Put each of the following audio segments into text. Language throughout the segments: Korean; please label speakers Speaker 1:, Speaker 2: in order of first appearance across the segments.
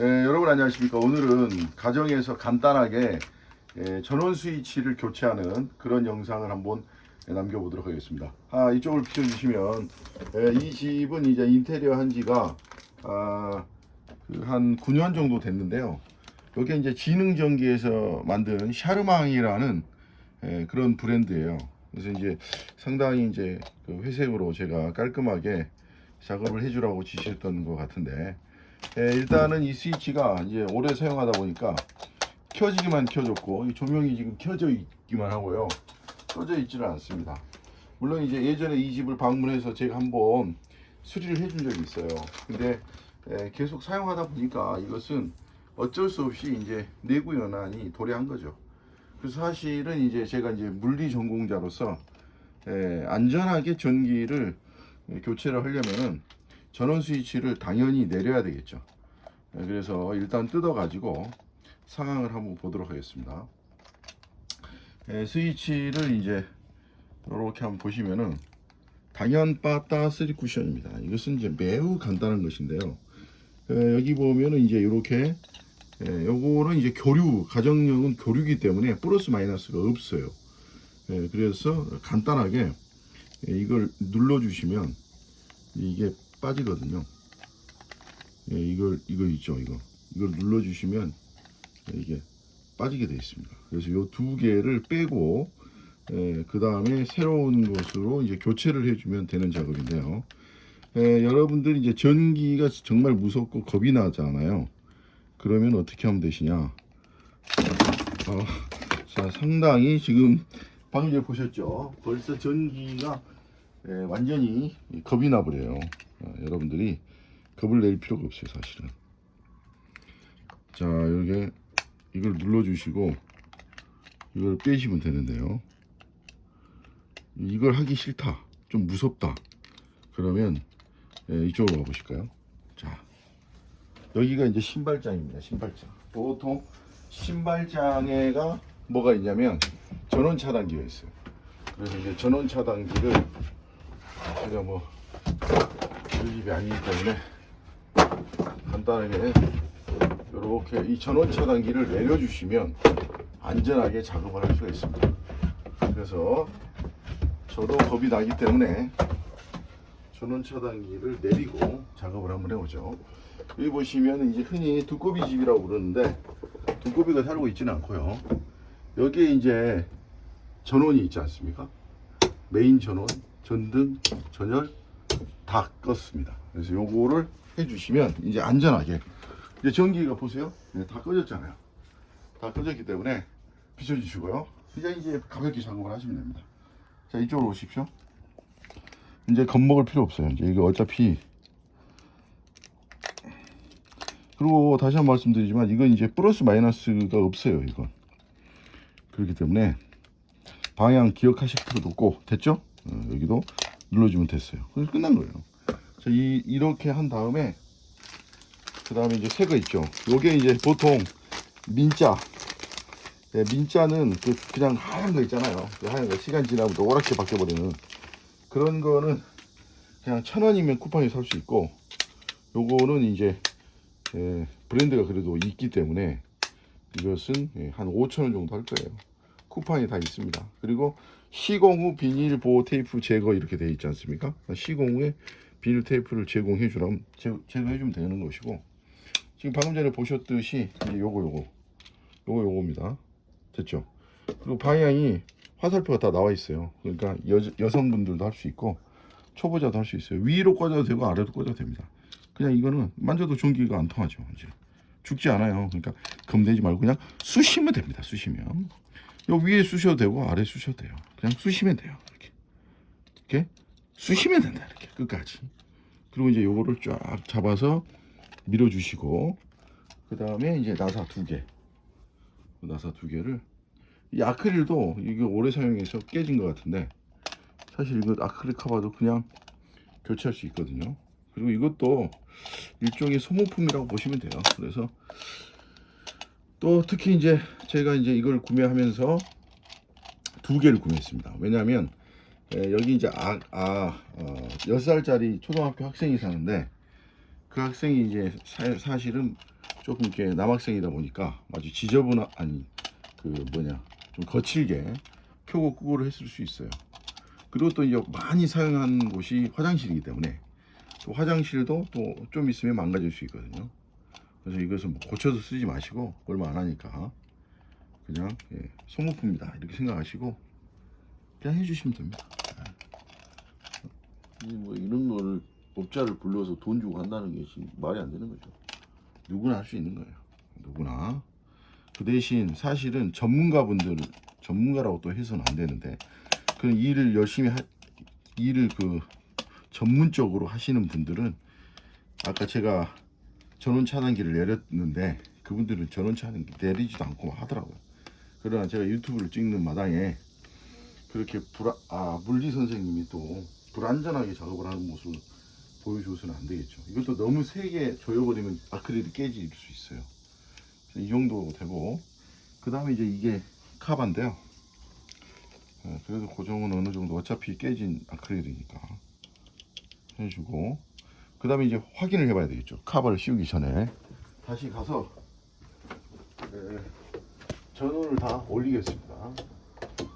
Speaker 1: 예, 여러분 안녕하십니까. 오늘은 가정에서 간단하게 예, 전원 스위치를 교체하는 그런 영상을 한번 남겨보도록 하겠습니다. 아, 이쪽을 비춰주시면 예, 이 집은 이제 인테리어 한 지가 아, 그 한 9년 정도 됐는데요. 여기 이제 지능전기에서 만든 샤르망이라는 예, 그런 브랜드예요. 그래서 이제 상당히 이제 그 회색으로 제가 깔끔하게 작업을 해주라고 지시했던 것 같은데 예, 일단은 이 스위치가 이제 오래 사용하다 보니까 켜지기만 켜졌고 이 조명이 지금 켜져 있기만 하고요. 꺼져 있지는 않습니다. 물론 이제 예전에 이 집을 방문해서 제가 한번 수리를 해준 적이 있어요. 근데 예, 계속 사용하다 보니까 이것은 어쩔 수 없이 이제 내구 연한이 도래한 거죠. 그래서 사실은 이제 제가 이제 물리 전공자로서 예, 안전하게 전기를 교체를 하려면은 전원 스위치를 당연히 내려야 되겠죠. 예, 그래서 일단 뜯어 가지고 상황을 한번 보도록 하겠습니다. 예, 스위치를 이제 이렇게 한번 보시면은 당연 빠따 쓰리 쿠션입니다. 이것은 이제 매우 간단한 것인데요. 예, 여기 보면은 이제 이렇게 예, 요거는 이제 교류 가정용은 교류기 때문에 플러스 마이너스가 없어요. 예, 그래서 간단하게 예, 이걸 눌러 주시면 이게 빠지거든요. 예, 이걸 이거 있죠, 이거. 이걸 눌러 주시면 이게 빠지게 되어 있습니다. 그래서 요두 개를 빼고 그 다음에 새로운 것으로 이제 교체를 해주면 되는 작업인데요. 예, 여러분들이 이제 전기가 정말 무섭고 겁이 나잖아요. 그러면 어떻게 하면 되시냐? 어, 자, 상당히 지금 방금 전에 보셨죠? 벌써 전기가 예, 완전히 겁이 나버려요. 어, 여러분들이 겁을 낼 필요가 없어요, 사실은. 자, 이렇게 이걸 눌러주시고 이걸 빼시면 되는데요. 이걸 하기 싫다, 좀 무섭다. 그러면 예, 이쪽으로 가보실까요? 자, 여기가 이제 신발장입니다. 신발장. 보통 신발장에가 뭐가 있냐면 전원 차단기가 있어요. 그래서 이제 전원 차단기를 제가 뭐 우리 집이 아니기 때문에 간단하게 이렇게 이 전원 차단기를 내려주시면 안전하게 작업을 할 수가 있습니다. 그래서 저도 겁이 나기 때문에 전원 차단기를 내리고 작업을 한번 해보죠. 여기 보시면 이제 흔히 두꺼비 집이라고 부르는데 두꺼비가 살고 있지는 않고요. 여기에 이제 전원이 있지 않습니까? 메인 전원, 전등, 전열 다 껐습니다. 그래서 요거를 해주시면 이제 안전하게 이제 전기가 보세요. 네, 다 꺼졌잖아요. 다 꺼졌기 때문에 비춰주시고요. 이제 이제 가볍게 작업을 하시면 됩니다. 자 이쪽으로 오십시오. 이제 겁먹을 필요 없어요. 이제 이거 어차피 그리고 다시 한 번 말씀드리지만 이건 이제 플러스 마이너스가 없어요. 이건 그렇기 때문에 방향 기억하실 필요도 없고 됐죠? 어, 여기도 눌러주면 됐어요. 그래서 끝난 거예요. 자, 이 이렇게 한 다음에 그 다음에 이제 새거 있죠. 요게 이제 보통 민자 네, 민자는 그 그냥 하얀 거 있잖아요. 그 하얀 거 시간 지나면 노랗게 바뀌어버리는 그런 거는 그냥 천 원이면 쿠팡에 살 수 있고 요거는 이제 예, 브랜드가 그래도 있기 때문에 이것은 예, 한 5천 원 정도 할 거예요. 쿠팡이 다 있습니다. 그리고 시공 후 비닐 보호 테이프 제거 이렇게 돼 있지 않습니까? 시공 후에 비닐 테이프를 제공해 주라면 제, 제거해 주면 되는 것이고 지금 방금 전에 보셨듯이 이제 요거 요거 요거 요거입니다. 됐죠? 그리고 방향이 화살표가 다 나와 있어요. 그러니까 여, 여성분들도 할 수 있고 초보자도 할 수 있어요. 위로 꽂아도 되고 아래로 꽂아도 됩니다. 그냥 이거는 만져도 전기가 안 통하죠. 이제 죽지 않아요. 그러니까 겁내지 말고 그냥 쑤시면 됩니다. 쑤시면 요 위에 쑤셔도 되고 아래 쑤셔도 돼요. 그냥 쑤시면 돼요. 이렇게 이렇게 쑤시면 된다. 이렇게 끝까지. 그리고 이제 요거를 쫙 잡아서 밀어 주시고 그 다음에 이제 나사 두 개, 나사 두 개를 이 아크릴도 이게 오래 사용해서 깨진 것 같은데 사실 이거 아크릴 커버도 그냥 교체할 수 있거든요. 그리고 이것도 일종의 소모품이라고 보시면 돼요. 그래서 또 특히 이제 제가 이제 이걸 구매하면서 두 개를 구매했습니다. 왜냐하면 에, 여기 이제 아, 아 어, 6살짜리 초등학교 학생이 사는데 그 학생이 이제 사, 사실은 조금 이렇게 남학생이다 보니까 아주 지저분한 아니 그 뭐냐 좀 거칠게 켜고 끄고를 했을 수 있어요. 그리고 또 이제 많이 사용한 곳이 화장실이기 때문에 또 화장실도 또 좀 있으면 망가질 수 있거든요. 그래서 이것은 뭐 고쳐서 쓰지 마시고 얼마 안 하니까 그냥 예, 소모품이다 이렇게 생각하시고 그냥 해주시면 됩니다.
Speaker 2: 이뭐 이런 거를 업자를 불러서 돈 주고 한다는 게 지금 말이 안 되는 거죠.
Speaker 1: 누구나 할 수 있는 거예요. 누구나. 그 대신 사실은 전문가분들 전문가라고 또 해서는 안 되는데 그런 일을 열심히 하, 일을 그 전문적으로 하시는 분들은 아까 제가 전원 차단기를 내렸는데 그분들은 전원 차단기 내리지도 않고 막 하더라고요. 그러나 제가 유튜브를 찍는 마당에 그렇게 불아, 아, 물리 선생님이 또 불안전하게 작업을 하는 모습을 보여줘서는 안 되겠죠. 이것도 너무 세게 조여버리면 아크릴이 깨질 수 있어요. 그래서 이 정도 되고 그 다음에 이제 이게 카바인데요. 어, 그래도 고정은 어느 정도 어차피 깨진 아크릴이니까 해주고 그 다음에 이제 확인을 해봐야 되겠죠. 카바를 씌우기 전에 다시 가서 에, 전원을 다 올리겠습니다.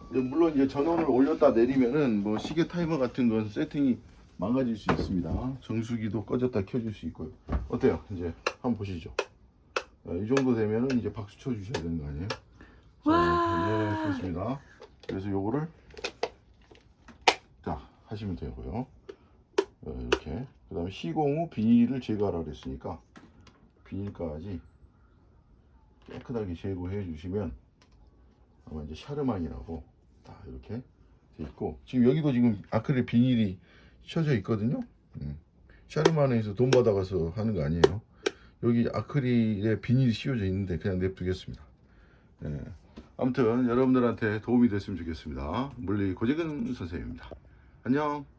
Speaker 1: 물론 이제 전원을 올렸다 내리면은 뭐 시계 타이머 같은 건 세팅이 망가질 수 있습니다. 정수기도 꺼졌다 켜줄 수 있고요. 어때요? 이제 한번 보시죠. 어, 이 정도 되면은 이제 박수 쳐 주셔야 되는 거 아니에요? 자, 네, 좋습니다. 그래서 요거를 자 하시면 되고요. 어, 이렇게 그 다음에 시공 후 비닐을 제거하라 그랬으니까 비닐까지 깨끗하게 제거해 주시면 아마 이제 샤르만이라고 다 이렇게 돼 있고 지금 여기도 지금 아크릴 비닐이 쳐져 있거든요. 음. 샤르만에서 돈 받아가서 하는 거 아니에요. 여기 아크릴에 비닐이 씌워져 있는데 그냥 냅두겠습니다. 예. 아무튼 여러분들한테 도움이 됐으면 좋겠습니다. 물리 고재근 선생님입니다. 안녕.